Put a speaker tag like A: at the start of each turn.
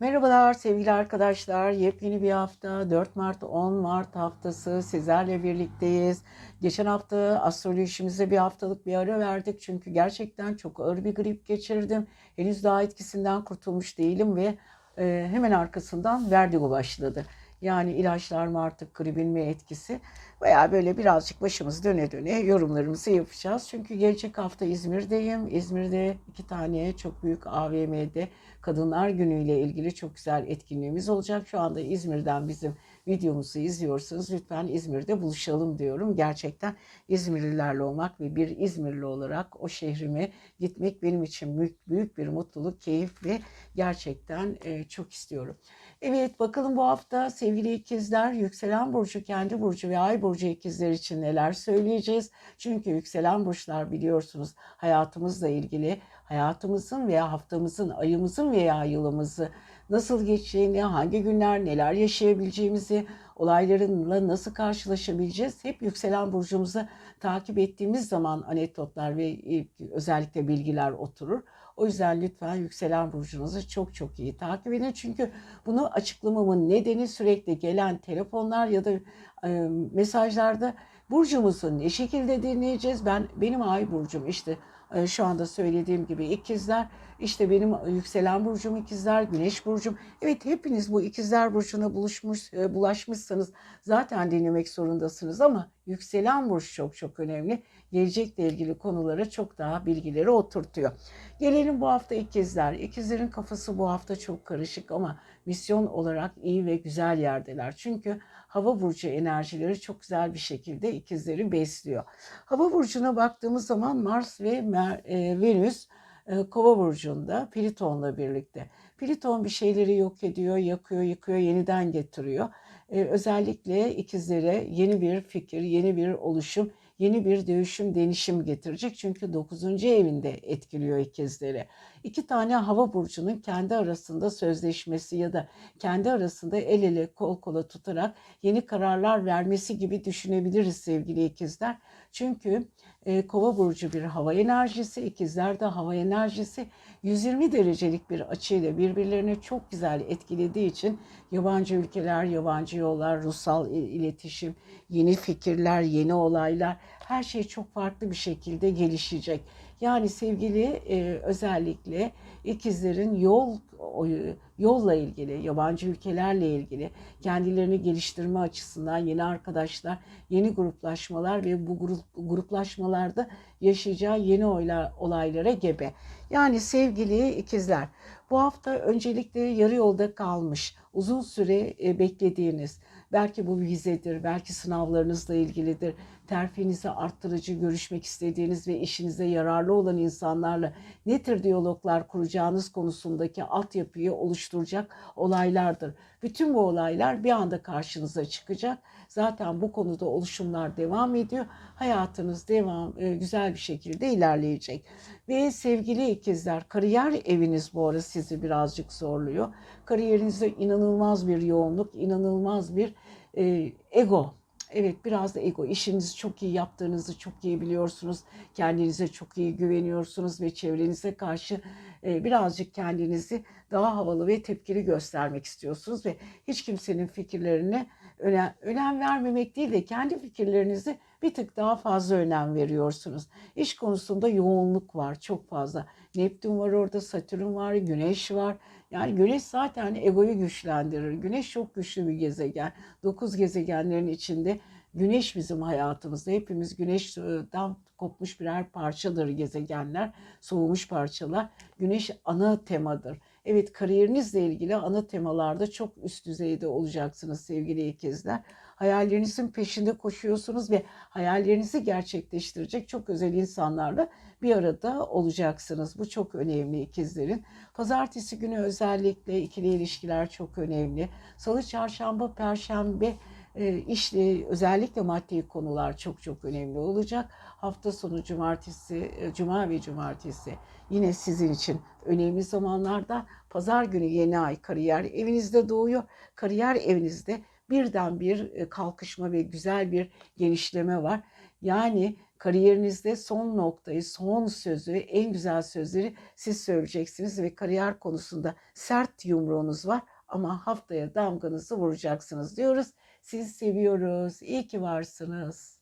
A: Merhabalar sevgili arkadaşlar. Yepyeni bir hafta 4 Mart 10 Mart haftası sizlerle birlikteyiz. Geçen hafta astrolojimize bir haftalık bir ara verdik. Çünkü gerçekten çok ağır bir grip geçirdim. Henüz daha etkisinden kurtulmuş değilim ve e, hemen arkasından vertigo başladı. Yani ilaçlar mı artık gripin mi etkisi veya böyle birazcık başımız döne döne yorumlarımızı yapacağız. Çünkü gelecek hafta İzmir'deyim. İzmir'de iki tane çok büyük AVM'de Kadınlar Günü ile ilgili çok güzel etkinliğimiz olacak. Şu anda İzmir'den bizim videomuzu izliyorsanız lütfen İzmir'de buluşalım diyorum. Gerçekten İzmirlilerle olmak ve bir İzmirli olarak o şehrime gitmek benim için büyük, büyük bir mutluluk, keyif ve gerçekten e, çok istiyorum. Evet bakalım bu hafta sevgili ikizler yükselen burcu, kendi burcu ve ay burcu ikizler için neler söyleyeceğiz. Çünkü yükselen burçlar biliyorsunuz hayatımızla ilgili hayatımızın veya haftamızın, ayımızın veya yılımızı nasıl geçeceğini, hangi günler neler yaşayabileceğimizi, olaylarınla nasıl karşılaşabileceğiz hep yükselen burcumuzu takip ettiğimiz zaman anekdotlar ve e, özellikle bilgiler oturur. O yüzden lütfen yükselen burcunuzu çok çok iyi takip edin. Çünkü bunu açıklamamın nedeni sürekli gelen telefonlar ya da e, mesajlarda burcumuzu ne şekilde dinleyeceğiz? Ben benim ay burcum işte şu anda söylediğim gibi ikizler işte benim yükselen burcum ikizler, güneş burcum. Evet hepiniz bu ikizler burcuna buluşmuş, e, bulaşmışsanız zaten dinlemek zorundasınız ama yükselen burç çok çok önemli. Gelecekle ilgili konulara çok daha bilgileri oturtuyor. Gelelim bu hafta ikizler. İkizlerin kafası bu hafta çok karışık ama misyon olarak iyi ve güzel yerdeler. Çünkü hava burcu enerjileri çok güzel bir şekilde ikizleri besliyor. Hava burcuna baktığımız zaman Mars ve Mer, e, Venüs e, Kova burcunda Pliton'la birlikte. Pliton bir şeyleri yok ediyor, yakıyor, yıkıyor, yeniden getiriyor. E, özellikle ikizlere yeni bir fikir, yeni bir oluşum, yeni bir dönüşüm, denişim getirecek. Çünkü 9. evinde etkiliyor ikizleri. İki tane hava burcunun kendi arasında sözleşmesi ya da kendi arasında el ele kol kola tutarak yeni kararlar vermesi gibi düşünebiliriz sevgili ikizler. Çünkü e, kova burcu bir hava enerjisi, ikizler de hava enerjisi 120 derecelik bir açıyla birbirlerine çok güzel etkilediği için yabancı ülkeler, yabancı yollar, ruhsal iletişim, yeni fikirler, yeni olaylar her şey çok farklı bir şekilde gelişecek. Yani sevgili e, özellikle ikizlerin yol yolla ilgili, yabancı ülkelerle ilgili kendilerini geliştirme açısından yeni arkadaşlar, yeni gruplaşmalar ve bu grup, gruplaşmalarda yaşayacağı yeni olaylara gebe. Yani sevgili ikizler, bu hafta öncelikle yarı yolda kalmış, uzun süre e, beklediğiniz, belki bu vizedir, belki sınavlarınızla ilgilidir, terfinizi arttırıcı görüşmek istediğiniz ve işinize yararlı olan insanlarla ne tür diyaloglar kuracağınız konusundaki altyapıyı oluşturacak olaylardır. Bütün bu olaylar bir anda karşınıza çıkacak. Zaten bu konuda oluşumlar devam ediyor. Hayatınız devam e, güzel bir şekilde ilerleyecek. Ve sevgili ikizler, kariyer eviniz bu ara sizi birazcık zorluyor. Kariyerinizde inanılmaz bir yoğunluk, inanılmaz bir e, ego Evet biraz da ego. İşinizi çok iyi yaptığınızı çok iyi biliyorsunuz. Kendinize çok iyi güveniyorsunuz ve çevrenize karşı e, birazcık kendinizi daha havalı ve tepkili göstermek istiyorsunuz ve hiç kimsenin fikirlerine önem, önem vermemek değil de kendi fikirlerinizi bir tık daha fazla önem veriyorsunuz. İş konusunda yoğunluk var çok fazla. Neptün var orada, Satürn var, Güneş var. Yani Güneş zaten egoyu güçlendirir. Güneş çok güçlü bir gezegen. Dokuz gezegenlerin içinde Güneş bizim hayatımızda. Hepimiz Güneş'ten kopmuş birer parçadır gezegenler, soğumuş parçalar. Güneş ana temadır. Evet kariyerinizle ilgili ana temalarda çok üst düzeyde olacaksınız sevgili ikizler. Hayallerinizin peşinde koşuyorsunuz ve hayallerinizi gerçekleştirecek çok özel insanlarla bir arada olacaksınız. Bu çok önemli ikizlerin. Pazartesi günü özellikle ikili ilişkiler çok önemli. Salı, çarşamba, perşembe işte özellikle maddi konular çok çok önemli olacak. Hafta sonu cumartesi, e, cuma ve cumartesi yine sizin için önemli zamanlarda. Pazar günü yeni ay kariyer evinizde doğuyor. Kariyer evinizde birden bir e, kalkışma ve güzel bir genişleme var. Yani Kariyerinizde son noktayı, son sözü, en güzel sözleri siz söyleyeceksiniz ve kariyer konusunda sert yumruğunuz var ama haftaya damganızı vuracaksınız diyoruz. Sizi seviyoruz. İyi ki varsınız.